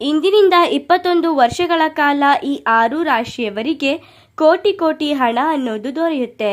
ಇಂದಿನಿಂದ ಇಪ್ಪತ್ತೊಂದು ವರ್ಷಗಳ ಕಾಲ ಈ ಆರು ರಾಶಿಯವರಿಗೆ ಕೋಟಿ ಕೋಟಿ ಹಣ ಅನ್ನೋದು ದೊರೆಯುತ್ತೆ.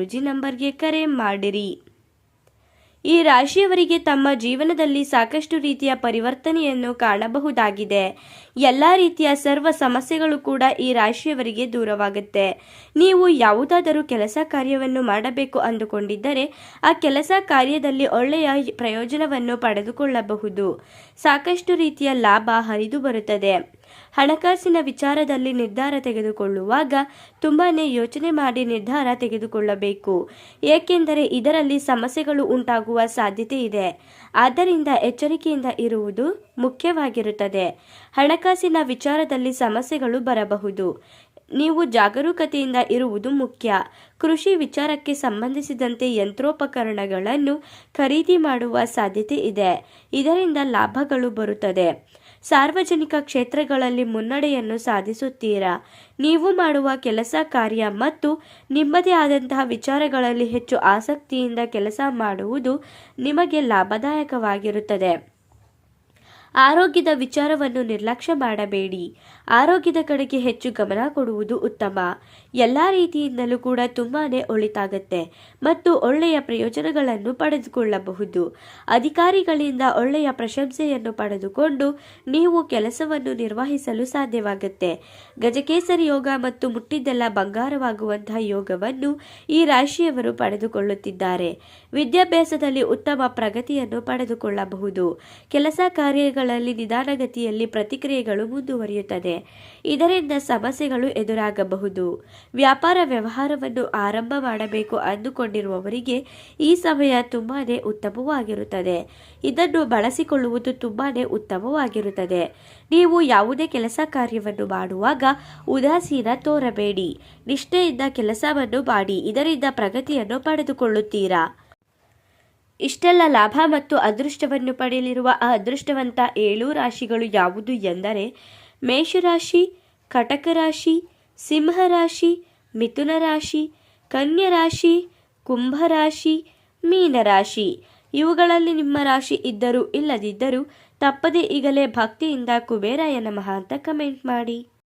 ಗುರುಜಿ ನಂಬರ್ಗೆ ಕರೆ ಮಾಡಿರಿ. ಈ ರಾಶಿಯವರಿಗೆ ತಮ್ಮ ಜೀವನದಲ್ಲಿ ಸಾಕಷ್ಟು ರೀತಿಯ ಪರಿವರ್ತನೆಯನ್ನು ಕಾಣಬಹುದಾಗಿದೆ. ಎಲ್ಲ ರೀತಿಯ ಸರ್ವ ಸಮಸ್ಯೆಗಳು ಕೂಡ ಈ ರಾಶಿಯವರಿಗೆ ದೂರವಾಗುತ್ತೆ. ನೀವು ಯಾವುದಾದರೂ ಕೆಲಸ ಕಾರ್ಯವನ್ನು ಮಾಡಬೇಕು ಅಂದುಕೊಂಡಿದ್ದರೆ ಆ ಕೆಲಸ ಕಾರ್ಯದಲ್ಲಿ ಒಳ್ಳೆಯ ಪ್ರಯೋಜನವನ್ನು ಪಡೆದುಕೊಳ್ಳಬಹುದು. ಸಾಕಷ್ಟು ರೀತಿಯ ಲಾಭ ಹರಿದು ಬರುತ್ತದೆ. ಹಣಕಾಸಿನ ವಿಚಾರದಲ್ಲಿ ನಿರ್ಧಾರ ತೆಗೆದುಕೊಳ್ಳುವಾಗ ತುಂಬಾನೇ ಯೋಚನೆ ಮಾಡಿ ನಿರ್ಧಾರ ತೆಗೆದುಕೊಳ್ಳಬೇಕು. ಏಕೆಂದರೆ ಇದರಲ್ಲಿ ಸಮಸ್ಯೆಗಳು ಉಂಟಾಗುವ ಸಾಧ್ಯತೆ ಇದೆ. ಆದ್ದರಿಂದ ಎಚ್ಚರಿಕೆಯಿಂದ ಇರುವುದು ಮುಖ್ಯವಾಗಿರುತ್ತದೆ. ಹಣಕಾಸಿನ ವಿಚಾರದಲ್ಲಿ ಸಮಸ್ಯೆಗಳು ಬರಬಹುದು. ನೀವು ಜಾಗರೂಕತೆಯಿಂದ ಇರುವುದು ಮುಖ್ಯ. ಕೃಷಿ ವಿಚಾರಕ್ಕೆ ಸಂಬಂಧಿಸಿದಂತೆ ಯಂತ್ರೋಪಕರಣಗಳನ್ನು ಖರೀದಿ ಮಾಡುವ ಸಾಧ್ಯತೆ ಇದೆ. ಇದರಿಂದ ಲಾಭಗಳು ಬರುತ್ತದೆ. ಸಾರ್ವಜನಿಕ ಕ್ಷೇತ್ರಗಳಲ್ಲಿ ಮುನ್ನಡೆಯನ್ನು ಸಾಧಿಸುತ್ತೀರಾ? ನೀವು ಮಾಡುವ ಕೆಲಸ ಕಾರ್ಯ ಮತ್ತು ನಿಮ್ಮದೇ ಆದಂತಹ ವಿಚಾರಗಳಲ್ಲಿ ಹೆಚ್ಚು ಆಸಕ್ತಿಯಿಂದ ಕೆಲಸ ಮಾಡುವುದು ನಿಮಗೆ ಲಾಭದಾಯಕವಾಗಿರುತ್ತದೆ. ಆರೋಗ್ಯದ ವಿಚಾರವನ್ನು ನಿರ್ಲಕ್ಷ್ಯ ಮಾಡಬೇಡಿ. ಆರೋಗ್ಯದ ಕಡೆಗೆ ಹೆಚ್ಚು ಗಮನ ಕೊಡುವುದು ಉತ್ತಮ. ಎಲ್ಲ ರೀತಿಯಿಂದಲೂ ಕೂಡ ತುಂಬಾನೇ ಒಳಿತಾಗತ್ತೆ ಮತ್ತು ಒಳ್ಳೆಯ ಪ್ರಯೋಜನಗಳನ್ನು ಪಡೆದುಕೊಳ್ಳಬಹುದು. ಅಧಿಕಾರಿಗಳಿಂದ ಒಳ್ಳೆಯ ಪ್ರಶಂಸೆಯನ್ನು ಪಡೆದುಕೊಂಡು ನೀವು ಕೆಲಸವನ್ನು ನಿರ್ವಹಿಸಲು ಸಾಧ್ಯವಾಗುತ್ತೆ. ಗಜಕೇಸರಿ ಯೋಗ ಮತ್ತು ಮುಟ್ಟಿದ್ದೆಲ್ಲ ಬಂಗಾರವಾಗುವಂತಹ ಯೋಗವನ್ನು ಈ ರಾಶಿಯವರು ಪಡೆದುಕೊಳ್ಳುತ್ತಿದ್ದಾರೆ. ವಿದ್ಯಾಭ್ಯಾಸದಲ್ಲಿ ಉತ್ತಮ ಪ್ರಗತಿಯನ್ನು ಪಡೆದುಕೊಳ್ಳಬಹುದು. ಕೆಲಸ ಕಾರ್ಯಗಳ ಗಳಲ್ಲಿ ನಿಧಾನಗತಿಯಲ್ಲಿ ಪ್ರತಿಕ್ರಿಯೆಗಳು ಮುಂದುವರಿಯುತ್ತದೆ. ಇದರಿಂದ ಸಮಸ್ಯೆಗಳು ಎದುರಾಗಬಹುದು. ವ್ಯಾಪಾರ ವ್ಯವಹಾರವನ್ನು ಆರಂಭ ಮಾಡಬೇಕು ಅಂದುಕೊಂಡಿರುವವರಿಗೆ ಈ ಸಮಯ ತುಂಬಾ ಉತ್ತಮವಾಗಿರುತ್ತದೆ. ಇದನ್ನು ಬಳಸಿಕೊಳ್ಳುವುದು ತುಂಬಾ ಉತ್ತಮವಾಗಿರುತ್ತದೆ. ನೀವು ಯಾವುದೇ ಕೆಲಸ ಕಾರ್ಯವನ್ನು ಮಾಡುವಾಗ ಉದಾಸೀನ ತೋರಬೇಡಿ. ನಿಷ್ಠೆಯಿಂದ ಕೆಲಸವನ್ನು ಮಾಡಿ, ಇದರಿಂದ ಪ್ರಗತಿಯನ್ನು ಪಡೆದುಕೊಳ್ಳುತ್ತೀರಾ? ಇಷ್ಟೆಲ್ಲ ಲಾಭ ಮತ್ತು ಅದೃಷ್ಟವನ್ನು ಪಡೆಯಲಿರುವ ಆ ಅದೃಷ್ಟವಂತ ಏಳು ರಾಶಿಗಳು ಯಾವುದು ಎಂದರೆ ಮೇಷರಾಶಿ ಕಟಕ ರಾಶಿ ಸಿಂಹರಾಶಿ ಮಿಥುನ ರಾಶಿ ಕನ್ಯಾ ರಾಶಿ ಕುಂಭರಾಶಿ, ಮೀನರಾಶಿ. ಇವುಗಳಲ್ಲಿ ನಿಮ್ಮ ರಾಶಿ ಇದ್ದರೂ ಇಲ್ಲದಿದ್ದರೂ ತಪ್ಪದೇ ಈಗಲೇ ಭಕ್ತಿಯಿಂದ ಕುಬೇರಾಯ ನಮಃ ಅಂತ ಕಮೆಂಟ್ ಮಾಡಿ.